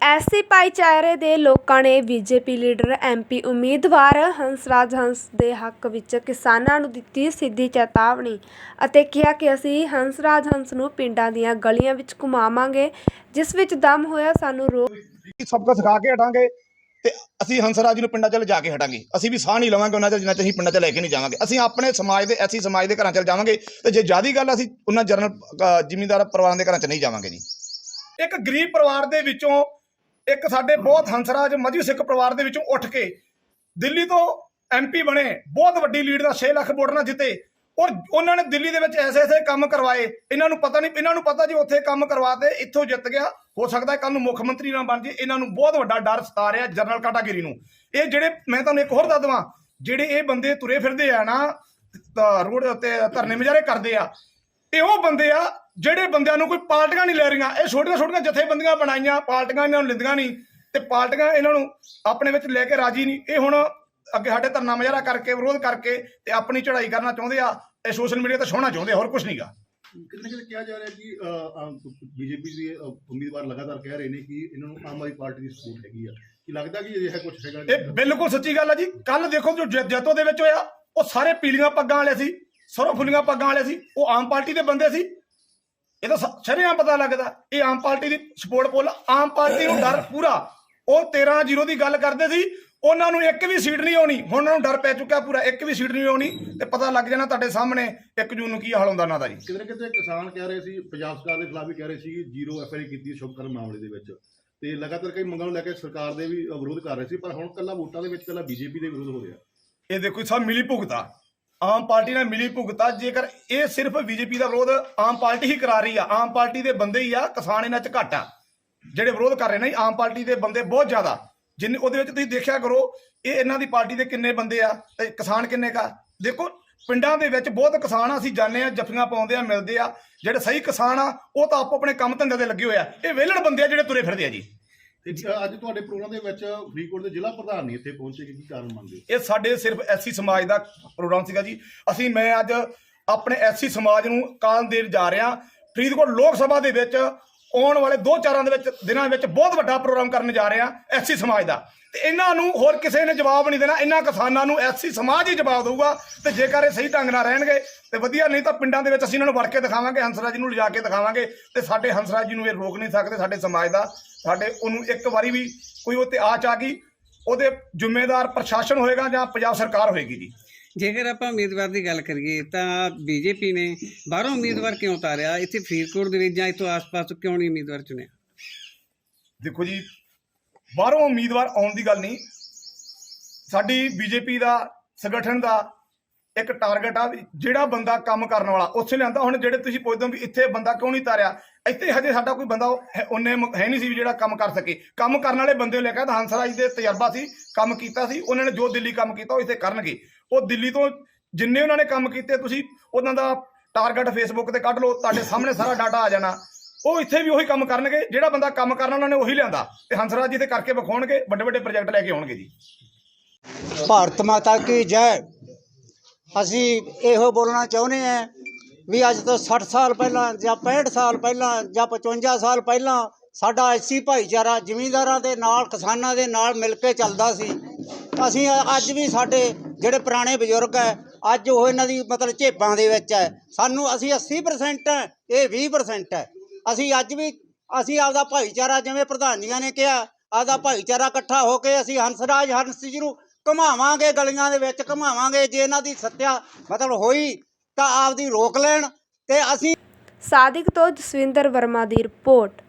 ਐਸੀ ਭਾਈਚਾਰੇ ਦੇ ਲੋਕਾਂ ਨੇ ਬੀਜੇਪੀ ਲੀਡਰ ਐਮਪੀ ਉਮੀਦਵਾਰ ਹੰਸਰਾਜ ਹੰਸ ਦੇ ਹੱਕ ਵਿੱਚ ਕਿਸਾਨਾਂ ਨੂੰ ਦਿੱਤੀ ਸਿੱਧੀ ਚੇਤਾਵਨੀ ਅਤੇ ਕਿਹਾ ਕਿ ਅਸੀਂ ਹੰਸਰਾਜ ਹੰਸ ਨੂੰ ਪਿੰਡਾਂ ਦੀਆਂ ਗਲੀਆਂ ਵਿੱਚ ਘੁਮਾਵਾਂਗੇ ਜਿਸ ਵਿੱਚ ਦਮ ਹੋਇਆ ਸਾਨੂੰ ਰੋਕ ਕਿ ਸਭ ਕੁਝ ਸਿਖਾ ਕੇ ਹਟਾਂਗੇ ਤੇ ਅਸੀਂ ਹੰਸਰਾਜ ਜੀ ਨੂੰ ਪਿੰਡਾਂ 'ਚ ਲਿਜਾ ਕੇ ਹਟਾਂਗੇ। ਅਸੀਂ ਵੀ ਸਾਹ ਨਹੀਂ ਲਵਾਂਗੇ ਉਹਨਾਂ 'ਚ ਜਿੰਨਾ ਚਿਰ ਅਸੀਂ ਪਿੰਡਾਂ 'ਚ ਲੈ ਕੇ ਨਹੀਂ ਜਾਵਾਂਗੇ। ਅਸੀਂ ਆਪਣੇ ਸਮਾਜ ਦੇ ਐਸੀ ਸਮਾਜ ਦੇ ਘਰਾਂ 'ਚ ਜਾਵਾਂਗੇ ਤੇ ਜੇ ਜ਼ਿਆਦੀ ਗੱਲ ਅਸੀਂ ਉਹਨਾਂ ਜਨਰਲ ਜ਼ਿਮੀਂਦਾਰ ਪਰਿਵਾਰਾਂ ਦੇ ਘਰਾਂ 'ਚ ਨਹੀਂ ਜਾਵਾਂਗੇ ਜੀ। ਇੱਕ ਗਰੀਬ ਪਰਿਵਾਰ ਦੇ ਵਿੱਚੋਂ ਇੱਕ ਸਾਡੇ ਬਹੁਤ ਹੰਸਰਾਜ ਮਧੂ ਸਿੱਖ ਪਰਿਵਾਰ ਦੇ ਵਿੱਚੋਂ ਉੱਠ ਕੇ ਦਿੱਲੀ ਤੋਂ ਐਮਪੀ ਬਣੇ, ਬਹੁਤ ਵੱਡੀ ਲੀਡ ਦਾ 6 ਲੱਖ ਵੋਟ ਨਾਲ ਜਿੱਤੇ। ਔਰ ਉਹਨਾਂ ਨੇ ਦਿੱਲੀ ਦੇ ਵਿੱਚ ਐਸੇ ਐਸੇ ਕੰਮ ਕਰਵਾਏ, ਇਹਨਾਂ ਨੂੰ ਪਤਾ ਨਹੀਂ, ਇਹਨਾਂ ਨੂੰ ਪਤਾ ਜੀ ਉੱਥੇ ਕੰਮ ਕਰਵਾਤੇ, ਇੱਥੋਂ ਜਿੱਤ ਗਿਆ। ਹੋ ਸਕਦਾ ਕੱਲ ਨੂੰ ਮੁੱਖ ਮੰਤਰੀ ਨਾ ਬਣ ਜੇ, ਇਹਨਾਂ ਨੂੰ ਬਹੁਤ ਵੱਡਾ ਡਰ ਸਤਾ ਰਿਹਾ ਜਨਰਲ ਕਾਟਾਗਿਰੀ ਨੂੰ। ਇਹ ਜਿਹੜੇ, ਮੈਂ ਤੁਹਾਨੂੰ ਇੱਕ ਹੋਰ ਦੱਸ ਦਵਾਂ, ਜਿਹੜੇ ਇਹ ਬੰਦੇ ਤੁਰੇ ਫਿਰਦੇ ਆ ਨਾ ਰੋਡ ਉੱਤੇ ਧਰਨੇ ਮੁਜ਼ਾਹਰੇ ਕਰਦੇ ਆ, ਇਹ ਉਹ ਬੰਦੇ ਆ ਜਿਹੜੇ ਬੰਦਿਆਂ ਨੂੰ ਕੋਈ ਪਾਰਟੀਆਂ ਨਹੀਂ ਲੈ ਰਹੀਆਂ ਇਹ ਛੋਟੀਆਂ ਛੋਟੀਆਂ ਜਥੇਬੰਦੀਆਂ ਬਣਾਈਆਂ ਪਾਰਟੀਆਂ ਇਹਨਾਂ ਨੂੰ ਲਿੰਦੀਆਂ ਨਹੀਂ ਤੇ ਪਾਰਟੀਆਂ ਇਹਨਾਂ ਨੂੰ ਆਪਣੇ ਵਿੱਚ ਲੈ ਕੇ ਰਾਜੀ ਨਹੀਂ। ਇਹ ਹੁਣ ਅੱਗੇ ਸਾਡੇ ਧਰਨਾ ਮੁਜ਼ਾਹਰਾ ਕਰਕੇ ਵਿਰੋਧ ਕਰਕੇ ਤੇ ਆਪਣੀ ਚੜ੍ਹਾਈ ਕਰਨਾ ਚਾਹੁੰਦੇ ਆ ਇਹ ਸੋਸ਼ਲ ਮੀਡੀਆ ਤੇ ਛੋਣਾ ਚਾਹੁੰਦੇ ਹੋਰ ਕੁਝ ਨਹੀਂਗਾ। ਕਿਤੇ ਨਾ ਕਿਤੇ ਕਿਹਾ ਜਾ ਰਿਹਾ ਕਿ ਬੀਜੇਪੀ ਦੇ ਉਮੀਦਵਾਰ ਲਗਾਤਾਰ ਕਹਿ ਰਹੇ ਨੇ ਕਿ ਇਹਨਾਂ ਨੂੰ ਆਮ ਆਦਮੀ ਪਾਰਟੀ ਦੀ ਸਪੋਰਟ ਹੈਗੀ ਆ। ਕਿ ਲੱਗਦਾ ਕਿ ਅਜਿਹਾ ਕੁਝ ਹੈਗਾ ਇਹ ਬਿਲਕੁਲ ਸੱਚੀ ਗੱਲ ਆ ਜੀ। ਕੱਲ ਦੇਖੋ ਜੈ- ਜੈਤੋ ਦੇ ਵਿੱਚ ਹੋਇਆ ਉਹ ਸਾਰੇ ਪੀਲੀਆਂ ਪੱਗਾਂ ਵਾਲੇ ਸੀ ਸਰੋਂ ਫੁੱਲੀਆਂ ਪੱਗਾਂ ਵਾਲੇ ਸੀ ਉਹ ਆਮ ਪਾਰਟੀ ਦੇ ਬੰਦੇ ਸੀ। ਇਹ ਤਾਂ ਸ਼ਰੇਆਮ ਪਤਾ ਲੱਗਦਾ। ਇਹ ਆਮ ਪਾਰਟੀ ਦੀ ਸਪੋਰਟ ਪੁੱਲ ਆਮ ਪਾਰਟੀ ਨੂੰ ਡਰ ਪੂਰਾ। ਉਹ 13 ਜ਼ੀਰੋ ਦੀ ਗੱਲ ਕਰਦੇ ਸੀ। ਉਹਨਾਂ ਨੂੰ ਇੱਕ ਵੀ ਸੀਟ ਨਹੀਂ ਆਉਣੀ। ਹੁਣ ਉਹਨਾਂ ਨੂੰ ਡਰ ਪੈ ਚੁੱਕਿਆ ਪੂਰਾ। ਇੱਕ ਵੀ ਸੀਟ ਨਹੀਂ ਆਉਣੀ ਤੇ ਪਤਾ ਲੱਗ ਜਾਣਾ ਤੁਹਾਡੇ ਸਾਹਮਣੇ 1 ਜੂਨ ਨੂੰ ਕੀ ਹਾਲ ਹੁੰਦਾ ਉਹਨਾਂ ਦਾ ਜੀ। ਕਿਤੇ ਕਿਤੇ ਕਿਸਾਨ ਕਹਿ ਰਹੇ ਸੀ ਪੰਜਾਬ ਸਰਕਾਰ ਦੇ ਖਿਲਾਫ ਵੀ ਕਹਿ ਰਹੇ ਸੀ ਕਿ ਜ਼ੀਰੋ ਐਫਆਈਆਰ ਕੀਤੀ ਸ਼ੁਭਕਰਨ ਮਾਮਲੇ ਦੇ ਵਿੱਚ। ਤੇ ਲਗਾਤਾਰ ਕਈ ਮੰਗਾਂ ਨੂੰ ਲੈ ਕੇ ਸਰਕਾਰ ਦੇ ਵੀ ਵਿਰੋਧ ਕਰ ਰਹੇ ਸੀ ਪਰ ਹੁਣ ਕੱਲਾ ਵੋਟਾਂ ਦੇ ਵਿੱਚ ਕੱਲਾ ਬੀਜੇਪੀ ਦੇ ਵਿਰੋਧ ਹੋ ਰਿਹਾ। ਇਹ ਦੇਖੋ ਸਭ ਮਿਲੀ ਭੁਗਤਾ। ਆਮ ਪਾਰਟੀ ਨਾਲ ਮਿਲੀ ਭੁਗਤਾ, ਜੇਕਰ ਇਹ ਸਿਰਫ ਬੀਜੇਪੀ ਦਾ ਵਿਰੋਧ ਆਮ ਪਾਰਟੀ ਹੀ ਕਰਾ ਰਹੀ ਆ, ਆਮ ਪਾਰਟੀ ਦੇ ਬੰਦੇ ਹੀ ਆ, ਕਿਸਾਨ ਇਹਨਾਂ 'ਚ ਘੱਟ ਆ। ਜਿਹੜੇ ਵਿਰੋਧ ਕਰ ਰਹੇ ਨੇ, ਆਮ ਪਾਰਟੀ ਦੇ ਬੰਦੇ ਬਹੁਤ ਜ਼ਿਆਦਾ। ਜਿੰਨੇ, ਉਹਦੇ ਵਿੱਚ ਤੁਸੀਂ ਦੇਖਿਆ ਕਰੋ, ਇਹ ਇਹਨਾਂ ਦੀ ਪਾਰਟੀ ਦੇ ਕਿੰਨੇ ਬੰਦੇ ਆ, ਤੇ ਕਿਸਾਨ ਕਿੰਨੇ ਕਾ ਦੇਖੋ, ਪਿੰਡਾਂ ਦੇ ਵਿੱਚ ਬਹੁਤ ਕਿਸਾਨ ਆ ਅਸੀਂ ਜਾਣਦੇ ਆ, ਜੱਫੀਆਂ ਪਾਉਂਦੇ ਆ, ਮਿਲਦੇ ਆ। ਜਿਹੜੇ ਸਹੀ ਕਿਸਾਨ ਆ, ਉਹ ਤਾਂ ਆਪੋ ਆਪਣੇ ਕੰਮ ਧੰਦੇ ਤੇ ਲੱਗੇ ਹੋਏ ਆ। ਇਹ ਵਿਹਲੜ ਬੰਦੇ ਆ ਜਿਹੜੇ ਤੁਰੇ ਫਿਰਦੇ ਆ ਜੀ। ਤੇ ਅਹ, ਅੱਜ ਤੁਹਾਡੇ ਪ੍ਰੋਗਰਾਮ ਦੇ ਵਿੱਚ ਫਰੀਦਕੋਟ ਦੇ ਜ਼ਿਲ੍ਹਾ ਪ੍ਰਧਾਨ ਨਹੀਂ ਇੱਥੇ ਪਹੁੰਚੇ ਕੀ ਕਾਰਨ ਮੰਨਦੇ ਹੋ ਇਹ ਸਾਡੇ ਸਿਰਫ ਐਸੀ ਸਮਾਜ ਦਾ ਪ੍ਰੋਗਰਾਮ ਸੀਗਾ ਜੀ। ਅਸੀਂ ਮੈਂ ਅੱਜ ਆਪਣੇ ਐਸੀ ਸਮਾਜ ਨੂੰ ਕਾਲ ਦੇਣ ਜਾ ਰਿਹਾ। ਫਰੀਦਕੋਟ ਲੋਕ ਸਭਾ ਦੇ ਵਿੱਚ ਆਉਣ ਵਾਲੇ ਦੋ ਚਾਰਾਂ ਦੇ ਵਿੱਚ ਦਿਨਾਂ ਵਿੱਚ ਬਹੁਤ ਵੱਡਾ ਪ੍ਰੋਗਰਾਮ ਕਰਨ ਜਾ ਰਿਹਾ ਐਸੀ ਸਮਾਜ ਦਾ। ਤੇ ਇਹਨਾਂ ਨੂੰ ਹੋਰ ਕਿਸੇ ਨੇ ਜਵਾਬ ਨਹੀਂ ਦੇਣਾ, ਇਹਨਾਂ ਕਿਸਾਨਾਂ ਨੂੰ ਐਸੀ ਸਮਾਜ ਹੀ ਜਵਾਬ ਦੇਊਗਾ ਤੇ ਜੇਕਰ ਇਹ ਸਹੀ ਢੰਗ ਨਾਲ ਰਹਿਣਗੇ ਤੇ ਵਧੀਆ, ਨਹੀਂ ਤਾਂ ਪਿੰਡਾਂ ਦੇ ਵਿੱਚ ਅਸੀਂ ਇਹਨਾਂ ਨੂੰ ਵੜ ਕੇ ਦਿਖਾਵਾਂਗੇ, ਹੰਸਰਾਜ ਨੂੰ ਲਿਜਾ ਕੇ ਦਿਖਾਵਾਂਗੇ ਤੇ ਸਾਡੇ ਹੰਸਰਾਜ ਜੀ ਨੂੰ ਇਹ ਰੋਕ ਨਹੀਂ ਸਕਦੇ, ਸਾਡੇ ਸਮਾਜ ਦਾ। ਸਾਡੇ ਉਹਨੂੰ ਇੱਕ ਵਾਰੀ ਵੀ ਕੋਈ ਉਹ ਤੇ ਆਚ ਆ ਗਈ, ਉਹਦੇ ਜ਼ਿੰਮੇਦਾਰ ਪ੍ਰਸ਼ਾਸਨ ਹੋਏਗਾ ਜਾਂ ਪੰਜਾਬ ਸਰਕਾਰ ਹੋਏਗੀ ਜੀ। ਜੇਕਰ ਆਪਾਂ ਉਮੀਦਵਾਰ ਦੀ ਗੱਲ ਕਰੀਏ ਤਾਂ ਬੀਜੇਪੀ ਨੇ ਬਾਹਰੋਂ ਉਮੀਦਵਾਰ ਕਿਉਂ ਉਤਾਰਿਆ? ਇੱਥੇ ਫਰੀਦਕੋਟ ਦੇ ਵਿੱਚ ਜਾਂ ਇਤੋਂ ਆਸ-ਪਾਸ ਕਿਉਂ ਨਹੀਂ ਉਮੀਦਵਾਰ ਚੁਣਿਆ? ਦੇਖੋ ਜੀ, ਬਾਹਰੋਂ ਉਮੀਦਵਾਰ ਆਉਣ ਦੀ ਗੱਲ ਨਹੀਂ। ਸਾਡੀ ਬੀਜੇਪੀ ਦਾ, ਸੰਗਠਨ ਦਾ ਇੱਕ ਟਾਰਗੇਟ ਆ ਵੀ ਜਿਹੜਾ ਬੰਦਾ ਕੰਮ ਕਰਨ ਵਾਲਾ, ਉੱਥੇ ਲਿਆਂਦਾ। ਹੁਣ ਜਿਹੜੇ ਤੁਸੀਂ ਪੁੱਛਦੇ ਹੋ ਵੀ ਇੱਥੇ ਬੰਦਾ ਕਿਉਂ ਨਹੀਂ ਤਾਰਿਆ? ਇੱਥੇ ਹਜੇ ਸਾਡਾ ਕੋਈ ਬੰਦਾ ਹੈ- ਉਹਨੇ ਹੈ ਨਹੀਂ ਸੀ ਵੀ ਜਿਹੜਾ ਕੰਮ ਕਰ ਸਕੇ। ਕੰਮ ਕਰਨ ਵਾਲੇ ਬੰਦੇ ਲੈ ਕੇ ਤਾਂ ਹੰਸਰਾਜ ਦੇ ਤਜਰਬਾ ਸੀ, ਕੰਮ ਕੀਤਾ ਸੀ, ਉਹਨਾਂ ਨੇ ਜੋ ਦਿੱਲੀ ਕੰਮ ਕੀਤਾ, ਉਹ ਇੱਥੇ ਕਰਨਗੇ। ਉਹ ਦਿੱਲੀ ਤੋਂ ਜਿੰਨੇ ਉਹਨਾਂ ਨੇ ਕੰਮ ਕੀਤੇ, ਤੁਸੀਂ ਉਹਨਾਂ ਦਾ ਟਾਰਗੇਟ ਫੇਸਬੁੱਕ ਤੇ ਕੱਢ ਲਓ, ਤੁਹਾਡੇ ਸਾਹਮਣੇ ਸਾਰਾ ਡਾਟਾ ਆ ਜਾਣਾ। ਉਹ ਇੱਥੇ ਵੀ ਉਹੀ ਕੰਮ ਕਰਨਗੇ, ਜਿਹੜਾ ਬੰਦਾ ਕੰਮ ਕਰਨਾ ਉਹਨਾਂ ਨੇ ਉਹੀ ਲਿਆਂਦਾ। ਤੇ ਹੰਸਰਾਜ ਜੀ ਤੇ ਕਰਕੇ ਵਿਖਾਉਣਗੇ, ਵੱਡੇ ਵੱਡੇ ਪ੍ਰੋਜੈਕਟ ਲੈ ਕੇ ਆਉਣਗੇ ਜੀ। ਭਾਰਤ ਮਾਤਾ ਕੀ ਜੈ? ਅਸੀਂ ਇਹੋ ਬੋਲਣਾ ਚਾਹੁੰਦੇ ਹਾਂ ਵੀ ਅੱਜ ਤੋਂ 60 ਸਾਲ ਪਹਿਲਾਂ ਜਾਂ 65 ਸਾਲ ਪਹਿਲਾਂ ਜਾਂ 55 ਸਾਲ ਪਹਿਲਾਂ ਸਾਡਾ ਐਸੀ ਭਾਈਚਾਰਾ ਜ਼ਿਮੀਂਦਾਰਾਂ ਦੇ ਨਾਲ, ਕਿਸਾਨਾਂ ਦੇ ਨਾਲ ਮਿਲ ਕੇ ਚੱਲਦਾ ਸੀ। ਅਸੀਂ ਅੱਜ ਵੀ ਸਾਡੇ ਜਿਹੜੇ ਪੁਰਾਣੇ ਬਜ਼ੁਰਗ ਹੈ, ਅੱਜ ਉਹ ਇਹਨਾਂ ਦੀ ਮਤਲਬ ਝੇਪਾਂ ਦੇ ਵਿੱਚ ਹੈ। ਸਾਨੂੰ, ਅਸੀਂ 80% ਹੈ, ਇਹ 20% ਹੈ। ਅਸੀਂ ਅੱਜ ਵੀ, ਅਸੀਂ ਆਪਦਾ ਭਾਈਚਾਰਾ ਜਿਵੇਂ ਪ੍ਰਧਾਨ ਜੀਆਂ ਨੇ ਕਿਹਾ, ਆਪਦਾ ਭਾਈਚਾਰਾ ਇਕੱਠਾ ਹੋ ਕੇ ਅਸੀਂ ਹੰਸਰਾਜ ਹੰਸ ਜੀ ਨੂੰ ਘੁਮਾਵਾਂਗੇ ਗਲੀਆਂ ਦੇ ਵਿੱਚ, ਘੁਮਾਵਾਂਗੇ ਜੇ ਇਹਨਾਂ ਦੀ ਸੱਤਿਆ ਮਤਲਬ ਹੋਈ ਤਾਂ ਆਪਦੀ ਰੋਕ ਲੈਣ ਤੇ ਅਸੀਂ ਸਾਦਿਕ ਤੋਂ ਜਸਵਿੰਦਰ ਵਰਮਾ ਦੀ ਰਿਪੋਰਟ।